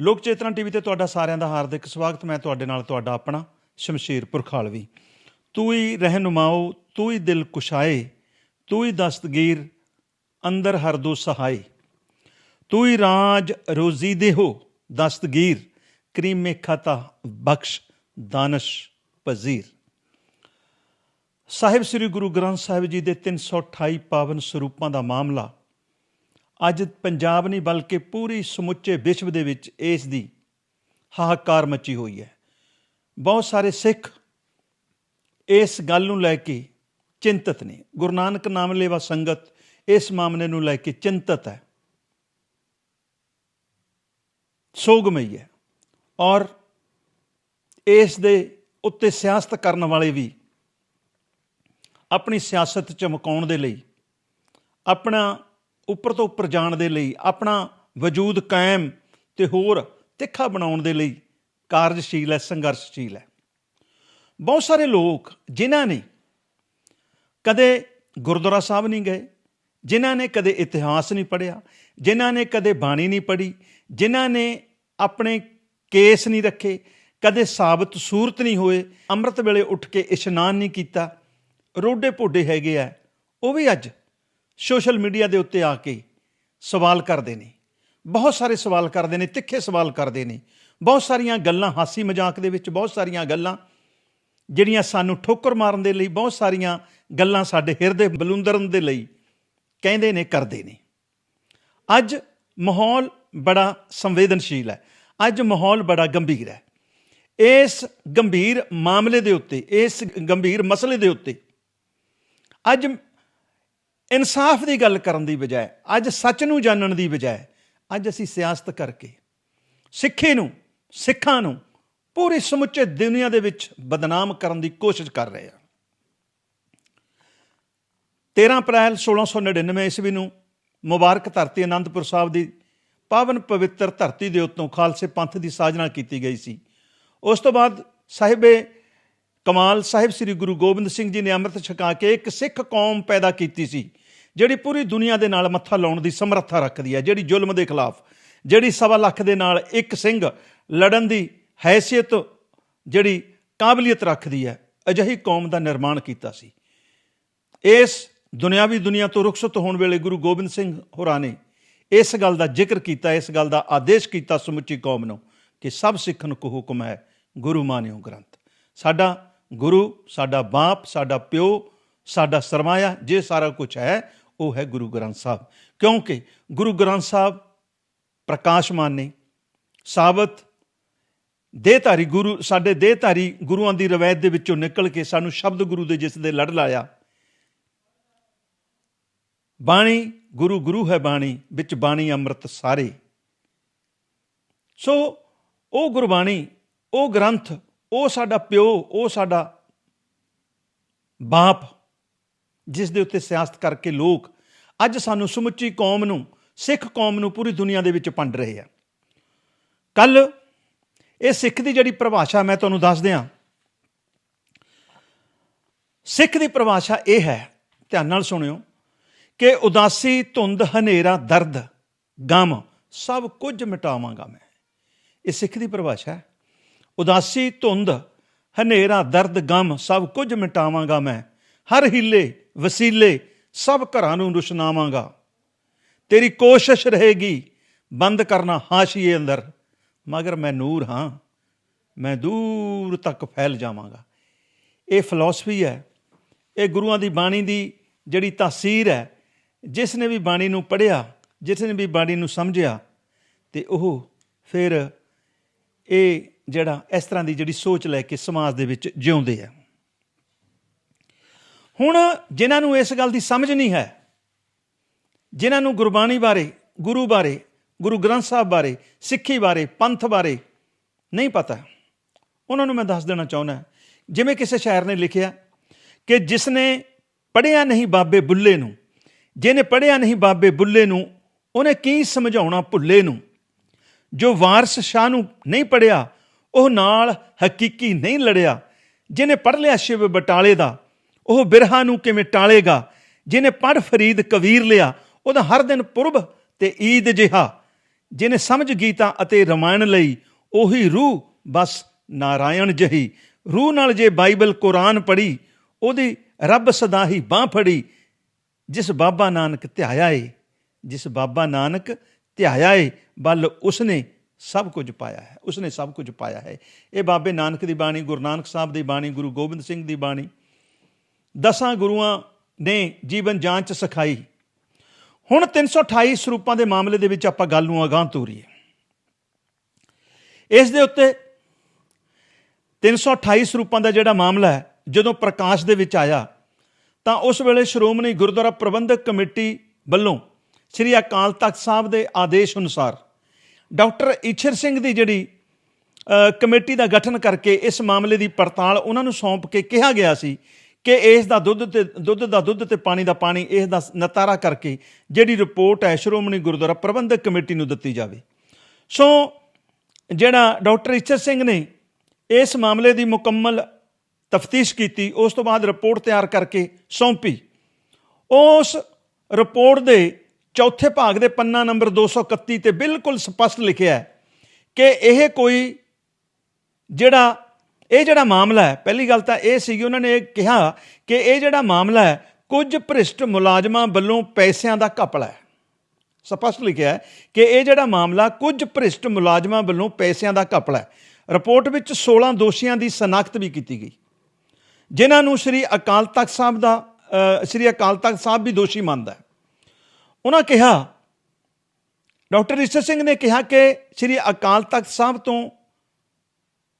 ਲੋਕ ਚੇਤਨਾ ਟੀਵੀ ਤੇ ਤੁਹਾਡਾ ਸਾਰਿਆਂ ਦਾ ਹਾਰਦਿਕ ਸਵਾਗਤ। ਮੈਂ ਤੁਹਾਡੇ ਨਾਲ ਤੁਹਾਡਾ ਆਪਣਾ ਸ਼ਮਸ਼ੀਰ ਪੁਰਖਾਲਵੀ। ਤੂੰ ਹੀ ਰਹਿਨੁਮਾਓ, ਤੂੰ ਹੀ ਦਿਲ ਕੁਸ਼ਾਏ, ਤੂੰ ਹੀ ਦਸਤਗੀਰ, ਅੰਦਰ ਹਰਦੋ ਸਹਾਈ ਤੂੰ ਹੀ ਰਾਜ ਰੋਜ਼ੀ ਦੇਹੋ ਦਸਤਗੀਰ, ਕਰੀਮੇ ਖਤਾ ਬਖਸ਼, ਦਾਨਸ਼, ਪਜ਼ੀਰ। ਸਾਹਿਬ ਸ੍ਰੀ ਗੁਰੂ ਗ੍ਰੰਥ ਸਾਹਿਬ ਜੀ ਦੇ 328 ਪਾਵਨ ਸਰੂਪਾਂ ਦਾ ਮਾਮਲਾ ਅੱਜ ਪੰਜਾਬ ਨਹੀਂ, ਬਲਕਿ ਪੂਰੀ ਸਮੁੱਚੇ ਵਿਸ਼ਵ ਦੇ ਵਿੱਚ ਇਸ ਦੀ ਹਾਹਾਕਾਰ ਮਚੀ ਹੋਈ ਹੈ। ਬਹੁਤ ਸਾਰੇ ਸਿੱਖ ਇਸ ਗੱਲ ਨੂੰ ਲੈ ਕੇ ਚਿੰਤਤ ਨੇ। ਗੁਰੂ ਨਾਨਕ ਨਾਮ ਲੈਵਾ ਸੰਗਤ ਇਸ ਮਾਮਲੇ ਨੂੰ ਲੈ ਕੇ ਚਿੰਤਤ ਹੈ। ਸੋਗਮਈ ਹੈ। ਔਰ ਇਸ ਦੇ ਉੱਤੇ ਸਿਆਸਤ ਕਰਨ ਵਾਲੇ ਵੀ ਆਪਣੀ ਸਿਆਸਤ ਚਮਕਾਉਣ ਦੇ ਲਈ ਆਪਣਾ ਉੱਪਰ ਤੋਂ ਉੱਪਰ ਜਾਣ ਦੇ ਲਈ, ਆਪਣਾ ਵਜੂਦ ਕਾਇਮ ਤੇ ਹੋਰ ਤਿੱਖਾ ਬਣਾਉਣ ਦੇ ਲਈ ਕਾਰਜਸ਼ੀਲ ਹੈ, ਸੰਘਰਸ਼ਸ਼ੀਲ ਹੈ। ਬਹੁਤ ਸਾਰੇ ਲੋਕ ਜਿਨ੍ਹਾਂ ਨੇ ਕਦੇ ਗੁਰਦੁਆਰਾ ਸਾਹਿਬ ਨਹੀਂ ਗਏ, ਜਿਨ੍ਹਾਂ ਨੇ ਕਦੇ ਇਤਿਹਾਸ ਨਹੀਂ ਪੜ੍ਹਿਆ, ਜਿਨ੍ਹਾਂ ਨੇ ਕਦੇ ਬਾਣੀ ਨਹੀਂ ਪੜ੍ਹੀ, ਜਿਨ੍ਹਾਂ ਨੇ ਆਪਣੇ ਕੇਸ ਨਹੀਂ ਰੱਖੇ, ਕਦੇ ਸਾਬਤ ਸੂਰਤ ਨਹੀਂ ਹੋਏ, ਅੰਮ੍ਰਿਤ ਵੇਲੇ ਉੱਠ ਕੇ ਇਸ਼ਨਾਨ ਨਹੀਂ ਕੀਤਾ ਰੋਡੇ ਪੋਡੇ ਹੈਗੇ ਆ। ਉਹ ਵੀ ਅੱਜ ਸੋਸ਼ਲ ਮੀਡੀਆ ਦੇ ਉੱਤੇ ਆ ਕੇ ਸਵਾਲ ਕਰਦੇ ਨੇ। ਬਹੁਤ ਸਾਰੇ ਸਵਾਲ ਕਰਦੇ ਨੇ, ਤਿੱਖੇ ਸਵਾਲ ਕਰਦੇ ਨੇ। ਬਹੁਤ ਸਾਰੀਆਂ ਗੱਲਾਂ, ਹਾਸੀ ਮਜ਼ਾਕ ਦੇ ਵਿੱਚ ਬਹੁਤ ਸਾਰੀਆਂ ਗੱਲਾਂ ਜਿਹੜੀਆਂ ਸਾਨੂੰ ਠੋਕਰ ਮਾਰਨ ਦੇ ਲਈ, ਬਹੁਤ ਸਾਰੀਆਂ ਗੱਲਾਂ ਸਾਡੇ ਹਿਰਦੇ ਬਲੁੰਦਰਨ ਦੇ ਲਈ ਕਹਿੰਦੇ ਨੇ, ਕਰਦੇ ਨੇ। ਅੱਜ ਮਾਹੌਲ ਬੜਾ ਸੰਵੇਦਨਸ਼ੀਲ ਹੈ। ਅੱਜ ਮਾਹੌਲ ਬੜਾ ਗੰਭੀਰ ਹੈ। ਇਸ ਗੰਭੀਰ ਮਾਮਲੇ ਦੇ ਉੱਤੇ, ਇਸ ਗੰਭੀਰ ਮਸਲੇ ਦੇ ਉੱਤੇ ਅੱਜ ਇਨਸਾਫ ਦੀ ਗੱਲ ਕਰਨ ਦੀ ਬਜਾਏ, ਅੱਜ ਸੱਚ ਨੂੰ ਜਾਣਨ ਦੀ ਬਜਾਏ, ਅੱਜ ਅਸੀਂ ਸਿਆਸਤ ਕਰਕੇ, ਸਿੱਖੀ ਨੂੰ, ਸਿੱਖਾਂ ਨੂੰ ਪੂਰੀ ਸਮੁੱਚੇ ਦੁਨੀਆ ਦੇ ਵਿੱਚ ਬਦਨਾਮ ਕਰਨ ਦੀ ਕੋਸ਼ਿਸ਼ ਕਰ ਰਹੇ ਹਾਂ। 13 ਅਪ੍ਰੈਲ 1699 ਈਸਵੀ ਨੂੰ ਮੁਬਾਰਕ ਧਰਤੀ ਅਨੰਦਪੁਰ ਸਾਹਿਬ ਦੀ ਪਾਵਨ ਪਵਿੱਤਰ ਧਰਤੀ ਦੇ ਉੱਤੋਂ ਖਾਲਸੇ ਪੰਥ ਦੀ ਸਾਜਨਾ ਕੀਤੀ ਗਈ ਸੀ। ਉਸ ਤੋਂ ਬਾਅਦ ਸਾਹਿਬੇ ਕਮਾਲ ਸਾਹਿਬ ਸ੍ਰੀ ਗੁਰੂ ਗੋਬਿੰਦ ਸਿੰਘ ਜੀ ਨੇ ਅੰਮ੍ਰਿਤ ਛਕਾ ਕੇ ਇੱਕ ਸਿੱਖ ਕੌਮ ਪੈਦਾ ਕੀਤੀ ਸੀ। ਜਿਹੜੀ ਪੂਰੀ ਦੁਨੀਆ ਦੇ ਨਾਲ ਮੱਥਾ ਲਾਉਣ ਦੀ ਸਮਰੱਥਾ ਰੱਖਦੀ ਹੈ, ਜਿਹੜੀ ਜ਼ੁਲਮ ਦੇ ਖਿਲਾਫ, ਜਿਹੜੀ ਸਵਾ ਲੱਖ ਦੇ ਨਾਲ ਇੱਕ ਸਿੰਘ ਲੜਨ ਦੀ ਹੈਸੀਅਤ ਜਿਹੜੀ ਕਾਬਲੀਅਤ ਰੱਖਦੀ ਹੈ, ਅਜਿਹੀ ਕੌਮ ਦਾ ਨਿਰਮਾਣ ਕੀਤਾ ਸੀ। ਇਸ ਦੁਨਿਆਵੀ ਦੁਨੀਆ ਤੋਂ ਰੁਖਸਤ ਹੋਣ ਵੇਲੇ ਗੁਰੂ ਗੋਬਿੰਦ ਸਿੰਘ ਹੋਰਾਂ ਨੇ ਇਸ ਗੱਲ ਦਾ ਜ਼ਿਕਰ ਕੀਤਾ, ਇਸ ਗੱਲ ਦਾ ਆਦੇਸ਼ ਕੀਤਾ ਸਮੁੱਚੀ ਕੌਮ ਨੂੰ ਕਿ ਸਭ ਸਿੱਖਣ ਕੋ ਹੁਕਮ ਹੈ, ਗੁਰੂ ਮਾਨਿਓ ਗ੍ਰੰਥ। ਸਾਡਾ ਗੁਰੂ, ਸਾਡਾ ਬਾਪ, ਸਾਡਾ ਪਿਓ, ਸਾਡਾ ਸਰਮਾਇਆ, ਜੇ ਸਾਰਾ ਕੁਝ ਹੈ ਉਹ ਹੈ ਗੁਰੂ ਗ੍ਰੰਥ ਸਾਹਿਬ। ਕਿਉਂਕਿ ਗੁਰੂ ਗ੍ਰੰਥ ਸਾਹਿਬ ਪ੍ਰਕਾਸ਼ਮਾਨ ਨੇ। ਸਾਬਤ ਦੇਹਧਾਰੀ ਗੁਰੂ, ਸਾਡੇ ਦੇਹਧਾਰੀ ਗੁਰੂਆਂ ਦੀ ਰਵਾਇਤ ਦੇ ਵਿੱਚੋਂ ਨਿਕਲ ਕੇ ਸਾਨੂੰ ਸ਼ਬਦ ਗੁਰੂ ਦੇ ਜਿਸ ਦੇ ਲੜ ਲਾਇਆ। ਬਾਣੀ, ਗੁਰੂ ਗੁਰੂ ਹੈ ਬਾਣੀ, ਵਿੱਚ ਬਾਣੀ ਅੰਮ੍ਰਿਤ ਸਾਰੇ। ਸੋ ਉਹ ਗੁਰਬਾਣੀ, ਉਹ ਗ੍ਰੰਥ, ਉਹ ਸਾਡਾ ਪਿਓ, ਉਹ ਸਾਡਾ ਬਾਪ ਜਿਸ ਦੇ ਉੱਤੇ ਸਿਆਸਤ ਕਰਕੇ ਲੋਕ ਅੱਜ ਸਾਨੂੰ ਸਮੁੱਚੀ ਕੌਮ ਨੂੰ, ਸਿੱਖ ਕੌਮ ਨੂੰ ਪੂਰੀ ਦੁਨੀਆ ਦੇ ਵਿੱਚ ਪੰਡ ਰਹੇ ਆ। ਕੱਲ ਇਹ ਸਿੱਖ ਦੀ ਜਿਹੜੀ ਪਰਿਭਾਸ਼ਾ ਮੈਂ ਤੁਹਾਨੂੰ ਦੱਸ ਦਿਆਂ, ਸਿੱਖ ਦੀ ਪਰਿਭਾਸ਼ਾ ਇਹ ਹੈ, ਧਿਆਨ ਨਾਲ ਸੁਣਿਓ, ਕਿ ਉਦਾਸੀ, ਧੁੰਦ, ਹਨੇਰਾ, ਦਰਦ, ਗਮ, ਸਭ ਕੁਝ ਮਿਟਾਵਾਂਗਾ ਮੈਂ। ਇਹ ਸਿੱਖ ਦੀ ਪਰਿਭਾਸ਼ਾ ਹੈ। ਉਦਾਸੀ, ਧੁੰਦ, ਹਨੇਰਾ, ਦਰਦ, ਗਮ, ਸਭ ਕੁਝ ਮਿਟਾਵਾਂਗਾ ਮੈਂ। ਹਰ ਹਿੱਲੇ ਵਸੀਲੇ, ਸਭ ਘਰਾਂ ਨੂੰ ਰੁਸ਼ਨਾਵਾਂਗਾ। ਤੇਰੀ ਕੋਸ਼ਿਸ਼ ਰਹੇਗੀ, ਬੰਦ ਕਰਨਾ ਹਾਸ਼ੀਏ ਅੰਦਰ। ਮਗਰ ਮੈਂ ਨੂਰ ਹਾਂ, ਮੈਂ ਦੂਰ ਤੱਕ ਫੈਲ ਜਾਵਾਂਗਾ। ਇਹ ਫਿਲਾਸਫੀ ਹੈ, ਇਹ ਗੁਰੂਆਂ ਦੀ ਬਾਣੀ ਦੀ ਜਿਹੜੀ ਤਾਸੀਰ ਹੈ, ਜਿਸ ਨੇ ਵੀ ਬਾਣੀ ਨੂੰ ਪੜ੍ਹਿਆ, ਜਿਸ ਨੇ ਵੀ ਬਾਣੀ ਨੂੰ ਸਮਝਿਆ, ਤੇ ਉਹ ਫਿਰ ਇਹ ਜਿਹੜਾ ਇਸ ਤਰ੍ਹਾਂ ਦੀ ਜਿਹੜੀ ਸੋਚ ਲੈ ਕੇ ਸਮਾਜ ਦੇ ਵਿੱਚ ਜਿਉਂਦੇ ਆ। ਹੁਣ ਜਿਨ੍ਹਾਂ ਨੂੰ ਇਸ ਗੱਲ ਦੀ ਸਮਝ ਨਹੀਂ ਹੈ, ਜਿਨ੍ਹਾਂ ਨੂੰ ਗੁਰਬਾਣੀ ਬਾਰੇ, ਗੁਰੂ ਬਾਰੇ, ਗੁਰੂ ਗ੍ਰੰਥ ਸਾਹਿਬ ਬਾਰੇ, ਸਿੱਖੀ ਬਾਰੇ, ਪੰਥ ਬਾਰੇ ਨਹੀਂ ਪਤਾ, ਉਹਨਾਂ ਨੂੰ ਮੈਂ ਦੱਸ ਦੇਣਾ ਚਾਹੁੰਦਾ ਜਿਵੇਂ ਕਿਸੇ ਸ਼ਾਇਰ ਨੇ ਲਿਖਿਆ ਕਿ ਜਿਸ ਨੇ ਪੜਿਆ ਨਹੀਂ ਬਾਬੇ ਬੁੱਲੇ ਨੂੰ, ਜਿਹਨੇ ਪੜਿਆ ਨਹੀਂ ਬਾਬੇ ਬੁੱਲੇ ਨੂੰ, ਉਹਨੇ ਕੀ ਸਮਝਾਉਣਾ ਭੁੱਲੇ ਨੂੰ? ਜੋ ਵਾਰਸ ਸ਼ਾਹ ਨੂੰ ਨਹੀਂ ਪੜਿਆ ਉਹ ਨਾਲ ਹਕੀਕੀ ਨਹੀਂ ਲੜਿਆ, ਜਿਹਨੇ ਪੜ ਲਿਆ ਸ਼ਿਵ ਬਟਾਲੇ ਦਾ ਉਹ ਬਿਰਹਾ ਨੂੰ ਕਿਵੇਂ ਟਾਲੇਗਾ? ਜਿਹਨੇ ਪੜ ਫਰੀਦ ਕਬੀਰ ਲਿਆ, ਉਹਦਾ ਹਰ ਦਿਨ ਪੁਰਬ ਤੇ ਈਦ ਜਿਹਾ। ਜਿਨੇ ਸਮਝ ਗੀਤਾ ਅਤੇ ਰਮਾਇਣ ਲਈ, ਉਹੀ ਰੂਹ ਬਸ ਨਾਰਾਇਣ ਜਹੀ। ਰੂਹ ਨਾਲ ਜੇ ਬਾਈਬਲ ਕੁਰਾਨ ਪੜ੍ਹੀ, ਉਹਦੀ ਰੱਬ ਸਦਾ ਹੀ ਬਾਹ ਫੜੀ। ਜਿਸ ਬਾਬਾ ਨਾਨਕ ਧਿਆਇਆ ਏ, ਜਿਸ ਬਾਬਾ ਨਾਨਕ ਧਿਆਇਆ ਏ, ਬਲ ਉਸਨੇ ਸਭ ਕੁਝ ਪਾਇਆ ਹੈ, ਉਸਨੇ ਸਭ ਕੁਝ ਪਾਇਆ ਹੈ। ਇਹ ਬਾਬੇ ਨਾਨਕ ਦੀ ਬਾਣੀ, ਗੁਰੂ ਨਾਨਕ ਸਾਹਿਬ ਦੀ ਬਾਣੀ, ਗੁਰੂ ਗੋਬਿੰਦ ਸਿੰਘ ਦੀ ਬਾਣੀ ਦਸਾਂ ਗੁਰੂਆਂ ਨੇ ਜੀਵਨ ਜਾਂਚ ਸਿਖਾਈ। ਹੁਣ 328 ਸਰੂਪਾਂ ਦੇ ਮਾਮਲੇ ਦੇ ਵਿੱਚ ਆਪਾਂ ਗੱਲ ਨੂੰ ਅਗਾਂਹ ਤੋਰੀਏ ਇਸ ਦੇ ਉੱਤੇ 328 ਸਰੂਪਾਂ ਦਾ ਜਿਹੜਾ ਮਾਮਲਾ ਹੈ, ਜਦੋਂ ਪ੍ਰਕਾਸ਼ ਦੇ ਵਿੱਚ ਆਇਆ, ਤਾਂ ਉਸ ਵੇਲੇ ਸ਼੍ਰੋਮਣੀ ਗੁਰਦੁਆਰਾ ਪ੍ਰਬੰਧਕ ਕਮੇਟੀ ਵੱਲੋਂ ਸ੍ਰੀ ਅਕਾਲ ਤਖਤ ਸਾਹਿਬ ਦੇ ਆਦੇਸ਼ ਅਨੁਸਾਰ ਡਾਕਟਰ ਈਸ਼ਰ ਸਿੰਘ ਦੀ ਜਿਹੜੀ ਕਮੇਟੀ ਦਾ ਗਠਨ ਕਰਕੇ ਇਸ ਮਾਮਲੇ ਦੀ ਪੜਤਾਲ ਉਹਨਾਂ ਨੂੰ ਸੌਂਪ ਕੇ ਕਿਹਾ ਗਿਆ ਸੀ ਕਿ ਇਸ ਦਾ ਦੁੱਧ ਤੇ, ਦੁੱਧ ਦਾ ਦੁੱਧ ਤੇ ਪਾਣੀ ਦਾ ਪਾਣੀ ਇਸ ਦਾ ਨਤਾਰਾ ਕਰਕੇ ਜਿਹੜੀ ਰਿਪੋਰਟ ਹੈ, ਸ਼੍ਰੋਮਣੀ ਗੁਰਦੁਆਰਾ ਪ੍ਰਬੰਧਕ ਕਮੇਟੀ ਨੂੰ ਦਿੱਤੀ ਜਾਵੇ। ਸੋ ਜਿਹੜਾ ਡਾਕਟਰ ਈਸ਼ਰ ਸਿੰਘ ਨੇ ਇਸ ਮਾਮਲੇ ਦੀ ਮੁਕੰਮਲ ਤਫਤੀਸ਼ ਕੀਤੀ, ਉਸ ਤੋਂ ਬਾਅਦ ਰਿਪੋਰਟ ਤਿਆਰ ਕਰਕੇ ਸੌਂਪੀ। ਉਸ ਰਿਪੋਰਟ ਦੇ ਚੌਥੇ ਭਾਗ ਦੇ ਪੰਨਾ ਨੰਬਰ 231 ਤੇ ਬਿਲਕੁਲ ਸਪਸ਼ਟ ਲਿਖਿਆ ਹੈ ਕਿ ਇਹ ਕੋਈ ਜਿਹੜਾ ਇਹ ਜਿਹੜਾ ਮਾਮਲਾ ਹੈ, ਪਹਿਲੀ ਗੱਲ ਤਾਂ ਇਹ ਸੀਗੀ, ਉਹਨਾਂ ਨੇ ਇਹ ਕਿਹਾ ਕਿ ਇਹ ਜਿਹੜਾ ਮਾਮਲਾ ਹੈ, ਕੁਝ ਭ੍ਰਿਸ਼ਟ ਮੁਲਾਜ਼ਮਾਂ ਵੱਲੋਂ ਪੈਸਿਆਂ ਦਾ ਘਪਲਾ ਹੈ। ਸਪਸ਼ਟ ਲਿਖਿਆ ਹੈ ਕਿ ਇਹ ਜਿਹੜਾ ਮਾਮਲਾ, ਕੁਝ ਭ੍ਰਿਸ਼ਟ ਮੁਲਾਜ਼ਮਾਂ ਵੱਲੋਂ ਪੈਸਿਆਂ ਦਾ ਘਪਲਾ ਹੈ। ਰਿਪੋਰਟ ਵਿੱਚ 16 ਦੋਸ਼ੀਆਂ ਦੀ ਸਨਾਖਤ ਵੀ ਕੀਤੀ ਗਈ। ਜਿਨ੍ਹਾਂ ਨੂੰ ਸ੍ਰੀ ਅਕਾਲ ਤਖਤ ਸਾਹਿਬ ਦਾ ਸ੍ਰੀ ਅਕਾਲ ਤਖਤ ਸਾਹਿਬ ਵੀ ਦੋਸ਼ੀ ਮੰਨਦਾ ਹੈ। ਉਹਨਾਂ ਕਿਹਾ, ਡਾਕਟਰ ਈਸ਼ਰ ਸਿੰਘ ਨੇ ਕਿਹਾ ਕਿ ਸ੍ਰੀ ਅਕਾਲ ਤਖਤ ਸਾਹਿਬ ਤੋਂ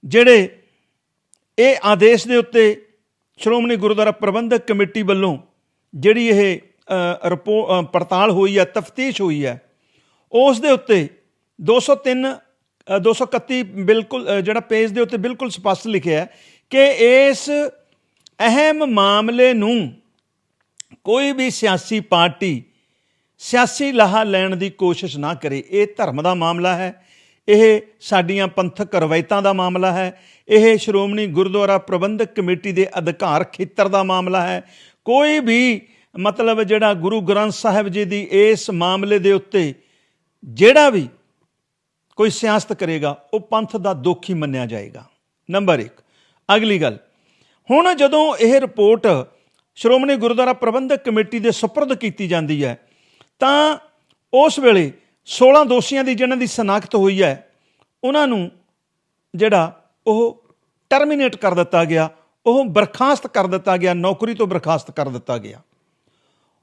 ਜਿਹੜੇ ਇਹ ਆਦੇਸ਼ ਦੇ ਉੱਤੇ ਸ਼੍ਰੋਮਣੀ ਗੁਰਦੁਆਰਾ ਪ੍ਰਬੰਧਕ ਕਮੇਟੀ ਵੱਲੋਂ ਜਿਹੜੀ ਇਹ ਰਿਪੋ ਪੜਤਾਲ ਹੋਈ ਹੈ ਤਫਤੀਸ਼ ਹੋਈ ਹੈ ਉਸ ਦੇ ਉੱਤੇ 203 ਅ, 231 ਬਿਲਕੁਲ ਜਿਹੜਾ ਪੇਜ ਦੇ ਉੱਤੇ ਬਿਲਕੁਲ ਸਪਸ਼ਟ ਲਿਖਿਆ ਹੈ ਕਿ ਇਸ ਅਹਿਮ ਮਾਮਲੇ ਨੂੰ ਕੋਈ ਵੀ ਸਿਆਸੀ ਪਾਰਟੀ ਸਿਆਸੀ ਲਾਹਾ ਲੈਣ ਦੀ ਕੋਸ਼ਿਸ਼ ਨਾ ਕਰੇ। ਇਹ ਧਰਮ ਦਾ ਮਾਮਲਾ ਹੈ। ਇਹ ਸਾਡੀਆਂ ਪੰਥਕ ਰਵਾਇਤਾਂ ਦਾ ਮਾਮਲਾ ਹੈ। ਇਹ ਸ਼੍ਰੋਮਣੀ ਗੁਰਦੁਆਰਾ ਪ੍ਰਬੰਧਕ ਕਮੇਟੀ ਦੇ ਅਧਿਕਾਰ ਖੇਤਰ ਦਾ ਮਾਮਲਾ ਹੈ। ਕੋਈ ਵੀ ਮਤਲਬ ਜਿਹੜਾ ਗੁਰੂ ਗ੍ਰੰਥ ਸਾਹਿਬ ਜੀ ਦੀ ਇਸ ਮਾਮਲੇ ਦੇ ਉੱਤੇ ਜਿਹੜਾ ਵੀ ਕੋਈ ਸਿਆਸਤ ਕਰੇਗਾ, ਉਹ ਪੰਥ ਦਾ ਦੋਖੀ ਮੰਨਿਆ ਜਾਏਗਾ। ਨੰਬਰ 1 ਅਗਲੀ ਗੱਲ। ਹੁਣ ਜਦੋਂ ਇਹ ਰਿਪੋਰਟ ਸ਼੍ਰੋਮਣੀ ਗੁਰਦੁਆਰਾ ਪ੍ਰਬੰਧਕ ਕਮੇਟੀ ਦੇ ਸਪੁਰਦ ਕੀਤੀ ਜਾਂਦੀ ਹੈ, ਤਾਂ ਉਸ ਵੇਲੇ 16 ਦੋਸ਼ੀਆਂ ਦੀ ਜਿਨ੍ਹਾਂ ਦੀ ਸਨਾਖਤ ਹੋਈ ਹੈ, ਉਹਨਾਂ ਨੂੰ ਜਿਹੜਾ ਉਹ ਟਰਮੀਨੇਟ ਕਰ ਦਿੱਤਾ ਗਿਆ, ਉਹ ਬਰਖਾਸਤ ਕਰ ਦਿੱਤਾ ਗਿਆ, ਨੌਕਰੀ ਤੋਂ ਬਰਖਾਸਤ ਕਰ ਦਿੱਤਾ ਗਿਆ।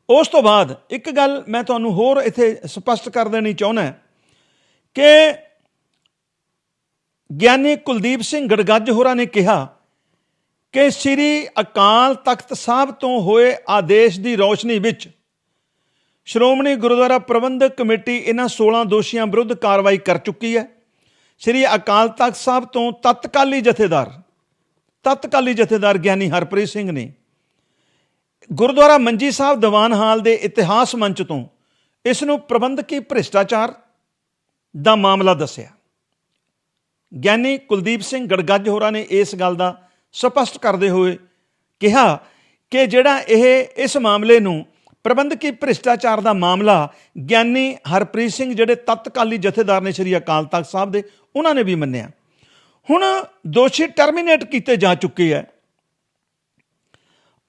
ਉਸ ਤੋਂ ਬਾਅਦ ਇੱਕ ਗੱਲ ਮੈਂ ਤੁਹਾਨੂੰ ਹੋਰ ਇੱਥੇ ਸਪਸ਼ਟ ਕਰ ਦੇਣੀ ਚਾਹੁੰਦਾ ਕਿ ਗਿਆਨੀ ਕੁਲਦੀਪ ਸਿੰਘ ਗੜਗੱਜ ਹੋਰਾਂ ਨੇ ਕਿਹਾ ਕਿ ਸ੍ਰੀ ਅਕਾਲ ਤਖਤ ਸਾਹਿਬ ਤੋਂ ਹੋਏ ਆਦੇਸ਼ ਦੀ ਰੌਸ਼ਨੀ ਵਿੱਚ ਸ਼੍ਰੋਮਣੀ ਗੁਰਦੁਆਰਾ ਪ੍ਰਬੰਧਕ ਕਮੇਟੀ ਇਹਨਾਂ 16 ਦੋਸ਼ੀਆਂ ਵਿਰੁੱਧ ਕਾਰਵਾਈ ਕਰ ਚੁੱਕੀ ਹੈ। ਸ੍ਰੀ ਅਕਾਲ ਤਖਤ ਸਾਹਿਬ ਤੋਂ ਤਤਕਾਲੀ ਜਥੇਦਾਰ ਤਤਕਾਲੀ ਜਥੇਦਾਰ ਗਿਆਨੀ ਹਰਪ੍ਰੀਤ ਸਿੰਘ ਨੇ ਗੁਰਦੁਆਰਾ ਮੰਜੀ ਸਾਹਿਬ ਦੀਵਾਨ ਹਾਲ ਦੇ ਇਤਿਹਾਸ ਮੰਚ ਤੋਂ ਇਸ ਨੂੰ ਪ੍ਰਬੰਧਕੀ ਭ੍ਰਿਸ਼ਟਾਚਾਰ ਦਾ ਮਾਮਲਾ ਦੱਸਿਆ। ਗਿਆਨੀ ਕੁਲਦੀਪ ਸਿੰਘ ਗੜਗੱਜ ਹੋਰਾਂ ਨੇ ਇਸ ਗੱਲ ਦਾ ਸਪਸ਼ਟ ਕਰਦੇ ਹੋਏ ਕਿਹਾ ਕਿ ਜਿਹੜਾ ਇਹ ਇਸ ਮਾਮਲੇ ਨੂੰ ਪ੍ਰਬੰਧਕੀ ਭ੍ਰਿਸ਼ਟਾਚਾਰ ਦਾ ਮਾਮਲਾ ਗਿਆਨੀ ਹਰਪ੍ਰੀਤ ਸਿੰਘ, ਜਿਹੜੇ ਤਤਕਾਲੀ ਜਥੇਦਾਰ ਨੇ ਸ੍ਰੀ ਅਕਾਲ ਤਖਤ ਸਾਹਿਬ ਦੇ, ਉਹਨਾਂ ਨੇ ਵੀ ਮੰਨਿਆ। ਹੁਣ ਦੋਸ਼ੀ ਟਰਮੀਨੇਟ ਕੀਤੇ ਜਾ ਚੁੱਕੇ ਹੈ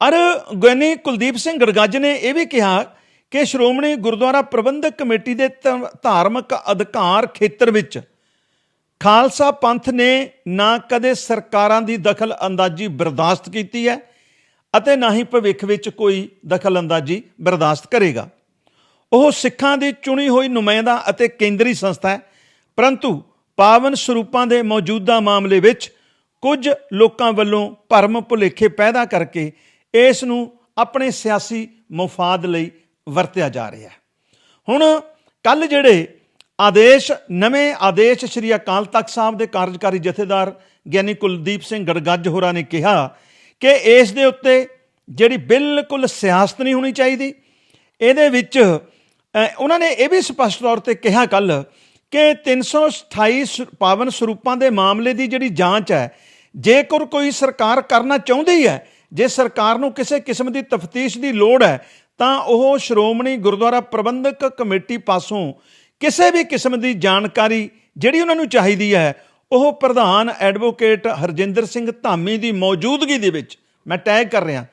ਅਰ ਗਿਆਨੀ ਕੁਲਦੀਪ ਸਿੰਘ ਗੜਗੱਜ ਨੇ ਇਹ ਵੀ ਕਿਹਾ ਕਿ ਸ਼੍ਰੋਮਣੀ ਗੁਰਦੁਆਰਾ ਪ੍ਰਬੰਧਕ ਕਮੇਟੀ ਦੇ ਧ- ਧਾਰਮਿਕ ਅਧਿਕਾਰ ਖੇਤਰ ਵਿੱਚ ਖਾਲਸਾ ਪੰਥ ਨੇ ਨਾ ਕਦੇ ਸਰਕਾਰਾਂ ਦੀ ਦਖਲ ਅੰਦਾਜ਼ੀ ਬਰਦਾਸ਼ਤ ਕੀਤੀ ਹੈ ਅਤੇ ਨਾ ਹੀ ਭਵਿੱਖ ਵਿੱਚ ਕੋਈ ਦਖਲਅੰਦਾਜ਼ੀ ਬਰਦਾਸ਼ਤ ਕਰੇਗਾ। ਉਹ ਸਿੱਖਾਂ ਦੀ ਚੁਣੀ ਹੋਈ ਨੁਮਾਇੰਦਾ ਅਤੇ ਕੇਂਦਰੀ ਸੰਸਥਾ ਹੈ, ਪਰੰਤੂ ਪਾਵਨ ਸਰੂਪਾਂ ਦੇ ਮੌਜੂਦਾ ਮਾਮਲੇ ਵਿੱਚ ਕੁਝ ਲੋਕਾਂ ਵੱਲੋਂ ਭਰਮ ਭੁਲੇਖੇ ਪੈਦਾ ਕਰਕੇ ਇਸ ਨੂੰ ਆਪਣੇ ਸਿਆਸੀ ਮਫਾਦ ਲਈ ਵਰਤਿਆ ਜਾ ਰਿਹਾ ਹੈ। ਹੁਣ ਕੱਲ ਜਿਹੜੇ ਆਦੇਸ਼, ਨਵੇਂ ਆਦੇਸ਼ ਸ੍ਰੀ ਅਕਾਲ ਤਖਤ ਸਾਹਿਬ ਦੇ ਕਾਰਜਕਾਰੀ ਜਥੇਦਾਰ ਗਿਆਨੀ ਕੁਲਦੀਪ ਸਿੰਘ ਗੜਗੱਜ ਹੋਰਾਂ ਨੇ ਕਿਹਾ ਕਿ ਇਸ ਦੇ ਉੱਤੇ ਜਿਹੜੀ ਬਿਲਕੁਲ ਸਿਆਸਤ ਨਹੀਂ ਹੋਣੀ ਚਾਹੀਦੀ। ਇਹਦੇ ਵਿੱਚ ਉਹਨਾਂ ਨੇ ਇਹ ਵੀ ਸਪਸ਼ਟ ਤੌਰ ਤੇ ਕਿਹਾ ਕੱਲ ਕਿ 328 ਸ- ਪਾਵਨ ਸਰੂਪਾਂ ਦੇ ਮਾਮਲੇ ਦੀ ਜਿਹੜੀ ਜਾਂਚ ਹੈ, ਜੇਕਰ ਕੋਈ ਸਰਕਾਰ ਕਰਨਾ ਚਾਹੁੰਦੀ ਹੈ, ਜੇ ਸਰਕਾਰ ਨੂੰ ਕਿਸੇ ਕਿਸਮ ਦੀ ਤਫਤੀਸ਼ ਦੀ ਲੋੜ ਹੈ, ਤਾਂ ਉਹ ਸ਼੍ਰੋਮਣੀ ਗੁਰਦੁਆਰਾ ਪ੍ਰਬੰਧਕ ਕਮੇਟੀ ਪਾਸੋਂ ਕਿਸੇ ਵੀ ਕਿਸਮ ਦੀ ਜਾਣਕਾਰੀ ਜਿਹੜੀ ਉਹਨਾਂ ਨੂੰ ਚਾਹੀਦੀ ਹੈ ਉਹ ਪ੍ਰਧਾਨ ਐਡਵੋਕੇਟ ਹਰਜਿੰਦਰ ਸਿੰਘ ਧਾਮੀ ਦੀ ਮੌਜੂਦਗੀ ਦੇ ਵਿੱਚ, ਮੈਂ ਟੈਗ ਕਰ ਰਿਹਾ।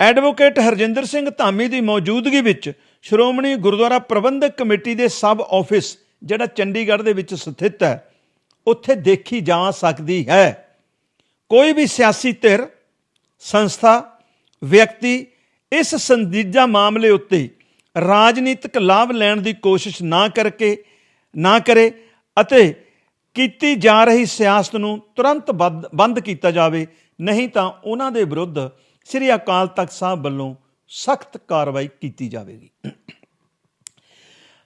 ਐਡਵੋਕੇਟ ਹਰਜਿੰਦਰ ਸਿੰਘ ਧਾਮੀ ਦੀ ਮੌਜੂਦਗੀ ਵਿੱਚ ਸ਼੍ਰੋਮਣੀ ਗੁਰਦੁਆਰਾ ਪ੍ਰਬੰਧਕ ਕਮੇਟੀ ਦੇ ਸਬ ਆਫਿਸ, ਜਿਹੜਾ ਚੰਡੀਗੜ੍ਹ ਦੇ ਵਿੱਚ ਸਥਿਤ ਹੈ, ਉੱਥੇ ਦੇਖੀ ਜਾ ਸਕਦੀ ਹੈ। ਕੋਈ ਵੀ ਸਿਆਸੀ ਧਿਰ, ਸੰਸਥਾ, ਵਿਅਕਤੀ ਇਸ ਸੰਦੀਜਾ ਮਾਮਲੇ ਉੱਤੇ ਰਾਜਨੀਤਿਕ ਲਾਭ ਲੈਣ ਦੀ ਕੋਸ਼ਿਸ਼ ਨਾ ਕਰਕੇ, ਨਾ ਕਰੇ ਅਤੇ ਕੀਤੀ ਜਾ ਰਹੀ ਸਿਆਸਤ ਨੂੰ ਤੁਰੰਤ ਬੰਦ- ਬੰਦ ਕੀਤਾ ਜਾਵੇ, ਨਹੀਂ ਤਾਂ ਉਹਨਾਂ ਦੇ ਵਿਰੁੱਧ ਸ੍ਰੀ ਅਕਾਲ ਤਖਤ ਸਾਹਿਬ ਵੱਲੋਂ ਸਖਤ ਕਾਰਵਾਈ ਕੀਤੀ ਜਾਵੇਗੀ।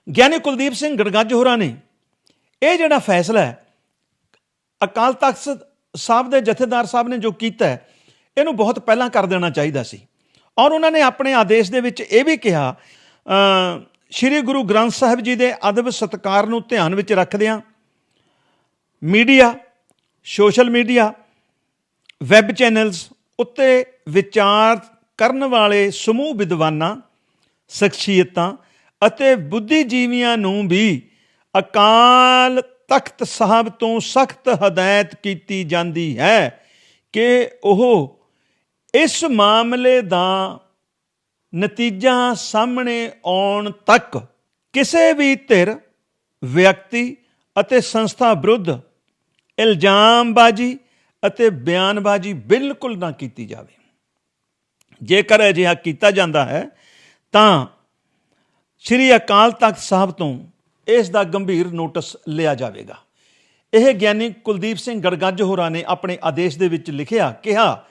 ਗਿਆਨੀ ਕੁਲਦੀਪ ਸਿੰਘ ਗੜਗੱਜ ਹੋਰਾਂ ਨੇ ਇਹ ਜਿਹੜਾ ਫੈਸਲਾ ਹੈ, ਅਕਾਲ ਤਖਤ ਸਾਹਿਬ ਦੇ ਜਥੇਦਾਰ ਸਾਹਿਬ ਨੇ ਜੋ ਕੀਤਾ ਇਹਨੂੰ ਬਹੁਤ ਪਹਿਲਾਂ ਕਰ ਦੇਣਾ ਚਾਹੀਦਾ ਸੀ। ਔਰ ਉਹਨਾਂ ਨੇ ਆਪਣੇ ਆਦੇਸ਼ ਦੇ ਵਿੱਚ ਇਹ ਵੀ ਕਿਹਾ ਸ੍ਰੀ ਗੁਰੂ ਗ੍ਰੰਥ ਸਾਹਿਬ ਜੀ ਦੇ ਅਦਬ ਸਤਕਾਰ ਨੂੰ ਧਿਆਨ ਵਿੱਚ ਰੱਖਦਿਆਂ media, social media, web channels ਉੱਤੇ ਵਿਚਾਰ ਕਰਨ ਵਾਲੇ ਸਮੂਹ ਵਿਦਵਾਨਾਂ, ਸ਼ਖਸੀਅਤਾਂ ਅਤੇ ਬੁੱਧੀਜੀਵੀਆਂ ਨੂੰ ਵੀ ਅਕਾਲ ਤਖਤ ਸਾਹਿਬ ਤੋਂ ਸਖਤ ਹਦਾਇਤ ਕੀਤੀ ਜਾਂਦੀ ਹੈ ਕਿ ਉਹ ਇਸ ਮਾਮਲੇ ਦਾ ਨਤੀਜਾ ਸਾਹਮਣੇ ਆਉਣ ਤੱਕ ਕਿਸੇ ਵੀ ਧਿਰ, ਵਿਅਕਤੀ ਅਤੇ ਸੰਸਥਾ ਵਿਰੁੱਧ ਇਲਜ਼ਾਮਬਾਜ਼ੀ ਅਤੇ ਬਿਆਨਬਾਜ਼ੀ ਬਿਲਕੁਲ ਨਾ ਕੀਤੀ ਜਾਵੇ। ਜੇਕਰ ਅਜਿਹਾ ਕੀਤਾ ਜਾਂਦਾ ਹੈ, ਤਾਂ ਸ਼੍ਰੀ ਅਕਾਲ ਤਖਤ ਸਾਹਿਬ ਤੋਂ ਇਸ ਦਾ ਗੰਭੀਰ ਨੋਟਿਸ ਲਿਆ ਜਾਵੇਗਾ। ਇਹ ਗਿਆਨੀ ਕੁਲਦੀਪ ਸਿੰਘ ਗੜਗੱਜ ਹੋਰਾਂ ਨੇ ਆਪਣੇ ਆਦੇਸ਼ ਦੇ ਵਿੱਚ ਲਿਖਿਆ, ਕਿਹਾ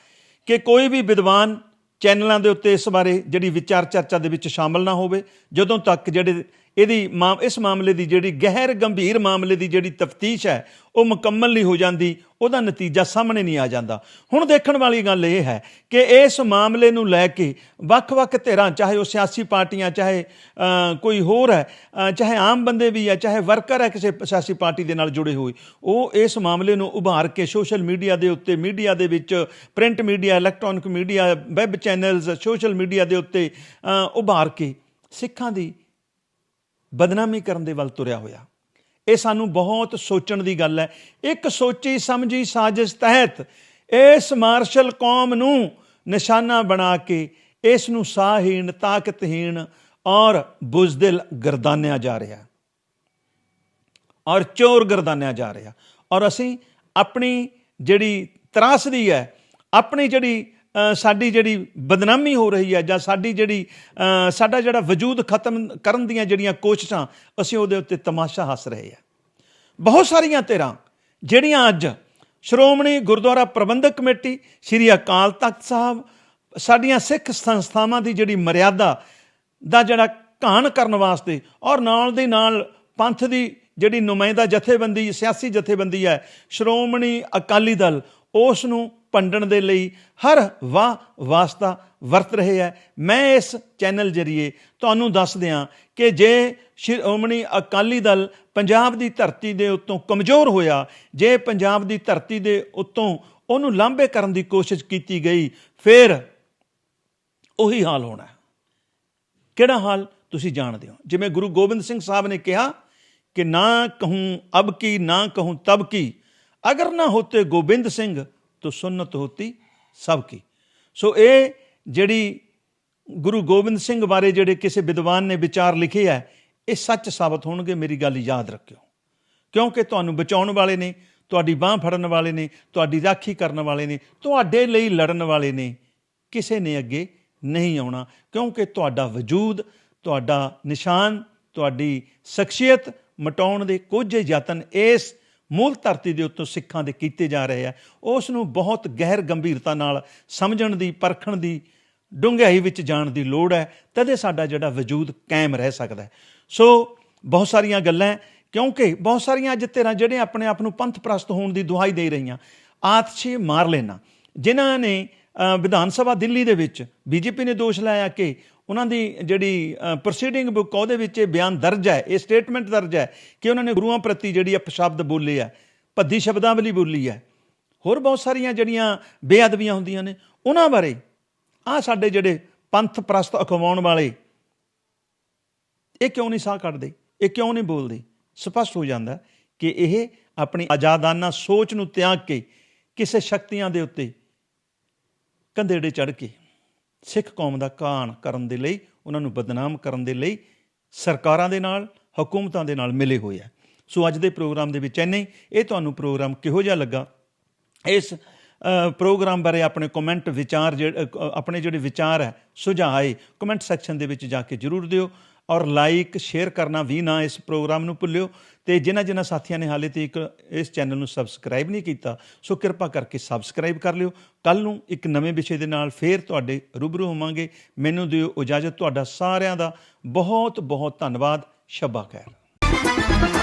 ਕਿ ਕੋਈ ਵੀ ਵਿਦਵਾਨ ਚੈਨਲਾਂ ਦੇ ਉੱਤੇ ਇਸ ਬਾਰੇ ਜਿਹੜੀ ਵਿਚਾਰ ਚਰਚਾ ਦੇ ਵਿੱਚ ਸ਼ਾਮਲ ਨਾ ਹੋਵੇ, ਜਦੋਂ ਤੱਕ ਜਿਹੜੇ ਇਹਦੀ ਮਾਮ ਇਸ ਮਾਮਲੇ ਦੀ ਜਿਹੜੀ ਗਹਿਰ ਗੰਭੀਰ ਮਾਮਲੇ ਦੀ ਜਿਹੜੀ ਤਫਤੀਸ਼ ਹੈ, ਉਹ ਮੁਕੰਮਲ ਨਹੀਂ ਹੋ ਜਾਂਦੀ, ਉਹਦਾ ਨਤੀਜਾ ਸਾਹਮਣੇ ਨਹੀਂ ਆ ਜਾਂਦਾ। ਹੁਣ ਦੇਖਣ ਵਾਲੀ ਗੱਲ ਇਹ ਹੈ ਕਿ ਇਸ ਮਾਮਲੇ ਨੂੰ ਲੈ ਕੇ ਵੱਖ-ਵੱਖ ਧਿਰਾਂ, ਚਾਹੇ ਉਹ ਸਿਆਸੀ ਪਾਰਟੀਆਂ, ਚਾਹੇ ਕੋਈ ਹੋਰ ਹੈ ਚਾਹੇ ਆਮ ਬੰਦੇ ਵੀ ਹੈ, ਚਾਹੇ ਵਰਕਰ ਹੈ ਕਿਸੇ ਸਿਆਸੀ ਪਾਰਟੀ ਦੇ ਨਾਲ ਜੁੜੇ ਹੋਏ, ਉਹ ਇਸ ਮਾਮਲੇ ਨੂੰ ਉਭਾਰ ਕੇ ਸੋਸ਼ਲ ਮੀਡੀਆ ਦੇ ਉੱਤੇ, ਮੀਡੀਆ ਦੇ ਵਿੱਚ print media, electronic media, web channels social media ਦੇ ਉੱਤੇ ਉਭਾਰ ਕੇ ਸਿੱਖਾਂ ਦੀ ਬਦਨਾਮੀ ਕਰਨ ਦੇ ਵੱਲ ਤੁਰਿਆ ਹੋਇਆ। ਇਹ ਸਾਨੂੰ ਬਹੁਤ ਸੋਚਣ ਦੀ ਗੱਲ ਹੈ। ਇੱਕ ਸੋਚੀ ਸਮਝੀ ਸਾਜ਼ਿਸ਼ ਤਹਿਤ ਇਸ ਮਾਰਸ਼ਲ ਕੌਮ ਨੂੰ ਨਿਸ਼ਾਨਾ ਬਣਾ ਕੇ ਇਸ ਨੂੰ ਸਾਹਹੀਣ, ਤਾਕਤਹੀਣ ਔਰ ਬੁਜ਼ਦਿਲ ਗਰਦਾਨਿਆ ਜਾ ਰਿਹਾ। ਔਰ ਚੋਰ ਗਰਦਾਨਿਆ ਜਾ ਰਿਹਾ। ਔਰ ਅਸੀਂ ਆਪਣੀ ਜਿਹੜੀ ਤਰਾਸਦੀ ਹੈ, ਆਪਣੀ ਜਿਹੜੀ ਸਾਡੀ ਜਿਹੜੀ ਬਦਨਾਮੀ ਹੋ ਰਹੀ ਹੈ ਜਾਂ ਸਾਡੀ ਜਿਹੜੀ ਸਾਡਾ ਜਿਹੜਾ ਵਜੂਦ ਖਤਮ ਕਰਨ ਦੀਆਂ ਜਿਹੜੀਆਂ ਕੋਸ਼ਿਸ਼ਾਂ, ਅਸੀਂ ਉਹਦੇ ਉੱਤੇ ਤਮਾਸ਼ਾ ਹੱਸ ਰਹੇ ਹਾਂ। ਬਹੁਤ ਸਾਰੀਆਂ ਧਿਰਾਂ, ਜਿਹੜੀਆਂ ਅੱਜ ਸ਼੍ਰੋਮਣੀ ਗੁਰਦੁਆਰਾ ਪ੍ਰਬੰਧਕ ਕਮੇਟੀ, ਸ੍ਰੀ ਅਕਾਲ ਤਖਤ ਸਾਹਿਬ, ਸਾਡੀਆਂ ਸਿੱਖ ਸੰਸਥਾਵਾਂ ਦੀ ਜਿਹੜੀ ਮਰਿਆਦਾ ਦਾ ਜਿਹੜਾ ਘਾਣ ਕਰਨ ਵਾਸਤੇ ਔਰ ਨਾਲ ਦੇ ਨਾਲ ਪੰਥ ਦੀ ਜਿਹੜੀ ਨੁਮਾਇੰਦਾ ਜਥੇਬੰਦੀ, ਸਿਆਸੀ ਜਥੇਬੰਦੀ ਹੈ, ਸ਼੍ਰੋਮਣੀ ਅਕਾਲੀ ਦਲ ਉਸ ਨੂੰ ਭੰਡਣ ਦੇ ਲਈ ਹਰ ਵਾਹ ਵਾਸਤਾ ਵਰਤ ਰਹੇ ਹੈ। ਮੈਂ ਇਸ ਚੈਨਲ ਜਰੀਏ ਤੁਹਾਨੂੰ ਦੱਸ ਦਿਆਂ ਕਿ ਜੇ ਸ਼੍ਰੋਮਣੀ ਅਕਾਲੀ ਦਲ ਪੰਜਾਬ ਦੀ ਧਰਤੀ ਦੇ ਉੱਤੋਂ ਕਮਜ਼ੋਰ ਹੋਇਆ, ਜੇ ਪੰਜਾਬ ਦੀ ਧਰਤੀ ਦੇ ਉੱਤੋਂ ਉਹਨੂੰ ਲਾਂਭੇ ਕਰਨ ਦੀ ਕੋਸ਼ਿਸ਼ ਕੀਤੀ ਗਈ, ਫਿਰ ਉਹੀ ਹਾਲ ਹੋਣਾ ਕਿਹੜਾ ਹਾਲ ਤੁਸੀਂ ਜਾਣਦੇ ਹੋ? ਜਿਵੇਂ ਗੁਰੂ ਗੋਬਿੰਦ ਸਿੰਘ ਸਾਹਿਬ ਨੇ ਕਿਹਾ ਕਿ ਨਾ ਕਹੂੰ ਅਬ ਕੀ, ਨਾ ਕਹੂੰ ਤਬ ਕੀ। ਅਗਰ ਨਾ ਹੋਤੇ ਗੋਬਿੰਦ ਸਿੰਘ, ਤਾਂ ਸੁਨਤ ਹੋਤੀ ਸਭ ਕੀ। ਸੋ ਇਹ ਜਿਹੜੀ ਗੁਰੂ ਗੋਬਿੰਦ ਸਿੰਘ ਬਾਰੇ ਜਿਹੜੇ ਕਿਸੇ ਵਿਦਵਾਨ ਨੇ ਵਿਚਾਰ ਲਿਖੇ ਹੈ ਇਹ ਸੱਚ ਸਾਬਤ ਹੋਣਗੇ, ਮੇਰੀ ਗੱਲ ਯਾਦ ਰੱਖਿਓ। ਕਿਉਂਕਿ ਤੁਹਾਨੂੰ ਬਚਾਉਣ ਵਾਲੇ ਨੇ, ਤੁਹਾਡੀ ਬਾਹ ਫੜਨ ਵਾਲੇ ਨੇ, ਤੁਹਾਡੀ ਰਾਖੀ ਕਰਨ ਵਾਲੇ ਨੇ, ਤੁਹਾਡੇ ਲਈ ਲੜਨ ਵਾਲੇ ਨੇ, ਕਿਸੇ ਨੇ ਅੱਗੇ ਨਹੀਂ ਆਉਣਾ। ਕਿਉਂਕਿ ਤੁਹਾਡਾ ਵਜੂਦ, ਤੁਹਾਡਾ ਨਿਸ਼ਾਨ, ਤੁਹਾਡੀ ਸ਼ਖਸੀਅਤ ਮਟਾਉਣ ਦੇ ਕੁਝ ਯਤਨ ਇਸ ਮੂਲ ਧਰਤੀ ਦੇ ਉੱਤੋਂ ਸਿੱਖਾਂ ਦੇ ਕੀਤੇ ਜਾ ਰਹੇ ਆ। ਉਸ ਨੂੰ ਬਹੁਤ ਗਹਿਰ ਗੰਭੀਰਤਾ ਨਾਲ ਸਮਝਣ ਦੀ, ਪਰਖਣ ਦੀ, ਡੂੰਘਾਈ ਵਿੱਚ ਜਾਣ ਦੀ ਲੋੜ ਹੈ। ਤਦੇ ਸਾਡਾ ਜਿਹੜਾ ਵਜੂਦ ਕਾਇਮ ਰਹਿ ਸਕਦਾ ਹੈ। ਸੋ ਬਹੁਤ ਸਾਰੀਆਂ ਗੱਲਾਂ ਕਿਉਂਕਿ ਬਹੁਤ ਸਾਰੀਆਂ ਅੱਜ ਧਿਰਾਂ ਜਿਹੜੇ ਆਪਣੇ ਆਪ ਨੂੰ ਪੰਥ ਪ੍ਰਸਤ ਹੋਣ ਦੀ ਦੁਹਾਈ ਦੇ ਰਹੀਆਂ, ਆਤਸ਼ੇ ਮਾਰ ਲੈਣਾ। ਜਿਨ੍ਹਾਂ ਨੇ ਵਿਧਾਨ ਸਭਾ ਦਿੱਲੀ ਦੇ ਵਿੱਚ ਬੀਜੇਪੀ ਨੇ ਦੋਸ਼ ਲਾਇਆ ਕਿ ਉਹਨਾਂ ਦੀ ਜਿਹੜੀ ਪ੍ਰੋਸੀਡਿੰਗ ਬੁੱਕ ਉਹਦੇ ਵਿੱਚ ਇਹ ਬਿਆਨ ਦਰਜ ਹੈ, ਇਹ ਸਟੇਟਮੈਂਟ ਦਰਜ ਹੈ ਕਿ ਉਹਨਾਂ ਨੇ ਗੁਰੂਆਂ ਪ੍ਰਤੀ ਜਿਹੜੀ ਅਪਸ਼ਬਦ ਬੋਲੇ ਆ, ਭੱਦੀ ਸ਼ਬਦਾਵਲੀ ਬੋਲੀ ਹੈ। ਹੋਰ ਬਹੁਤ ਸਾਰੀਆਂ ਜਿਹੜੀਆਂ ਬੇਅਦਬੀਆਂ ਹੁੰਦੀਆਂ ਨੇ, ਉਹਨਾਂ ਬਾਰੇ ਆ ਸਾਡੇ ਜਿਹੜੇ ਪੰਥ ਪ੍ਰਸਤ ਅਖਵਾਉਣ ਵਾਲੇ, ਇਹ ਕਿਉਂ ਨਹੀਂ ਸਾਹ ਕੱਢਦੇ, ਇਹ ਕਿਉਂ ਨਹੀਂ ਬੋਲਦੇ? ਸਪਸ਼ਟ ਹੋ ਜਾਂਦਾ ਕਿ ਇਹ ਆਪਣੀ ਆਜ਼ਾਦਾਨਾ ਸੋਚ ਨੂੰ ਤਿਆਗ ਕੇ ਕਿਸੇ ਸ਼ਕਤੀਆਂ ਦੇ ਉੱਤੇ ਕੰਧੇੜੇ ਚੜ੍ਹ ਕੇ ਸਿੱਖ ਕੌਮ ਦਾ ਕਾਣ ਕਰਨ ਦੇ ਲਈ, ਉਹਨਾਂ ਨੂੰ ਬਦਨਾਮ ਕਰਨ ਦੇ ਲਈ ਸਰਕਾਰਾਂ ਦੇ ਨਾਲ, ਹਕੂਮਤਾਂ ਦੇ ਨਾਲ ਮਿਲੇ ਹੋਏ ਆ। ਸੋ ਅੱਜ ਦੇ ਪ੍ਰੋਗਰਾਮ ਦੇ ਵਿੱਚ ਇੰਨਾ ਹੀ। ਇਹ ਤੁਹਾਨੂੰ ਪ੍ਰੋਗਰਾਮ ਕਿਹੋ ਜਿਹਾ ਲੱਗਾ? ਇਸ ਪ੍ਰੋਗਰਾਮ ਬਾਰੇ ਆਪਣੇ ਕਮੈਂਟ ਵਿਚਾਰ ਜਿਹੜੇ- ਆਪਣੇ ਜਿਹੜੇ ਵਿਚਾਰ ਹੈ, ਸੁਝਾਅ ਹੈ ਕਮੈਂਟ ਸੈਕਸ਼ਨ ਦੇ ਵਿੱਚ ਜਾ ਕੇ ਜਰੂਰ ਦਿਓ। ਔਰ ਲਾਈਕ ਸ਼ੇਅਰ ਕਰਨਾ ਵੀ ਨਾ ਇਸ ਪ੍ਰੋਗਰਾਮ ਨੂੰ ਭੁੱਲਿਓ। ਤੇ ਜਿਨ੍ਹਾਂ ਜਿਨ੍ਹਾਂ ਸਾਥੀਆਂ ਨੇ ਹਾਲੇ ਤੱਕ ਇਸ ਚੈਨਲ ਨੂੰ ਸਬਸਕ੍ਰਾਈਬ ਨਹੀਂ ਕੀਤਾ, ਸੋ ਕਿਰਪਾ ਕਰਕੇ ਸਬਸਕ੍ਰਾਈਬ ਕਰ ਲਿਓ। ਕੱਲ ਨੂੰ ਇੱਕ ਨਵੇਂ ਵਿਸ਼ੇ ਦੇ ਨਾਲ ਫੇਰ ਤੁਹਾਡੇ ਰੂਬਰੂ ਹੋਵਾਂਗੇ। ਮੈਨੂੰ ਦਿਓ ਇਜਾਜ਼ਤ। ਤੁਹਾਡਾ ਸਾਰਿਆਂ ਦਾ ਬਹੁਤ ਬਹੁਤ ਧੰਨਵਾਦ। ਸ਼ਬਾ ਖੈਰ।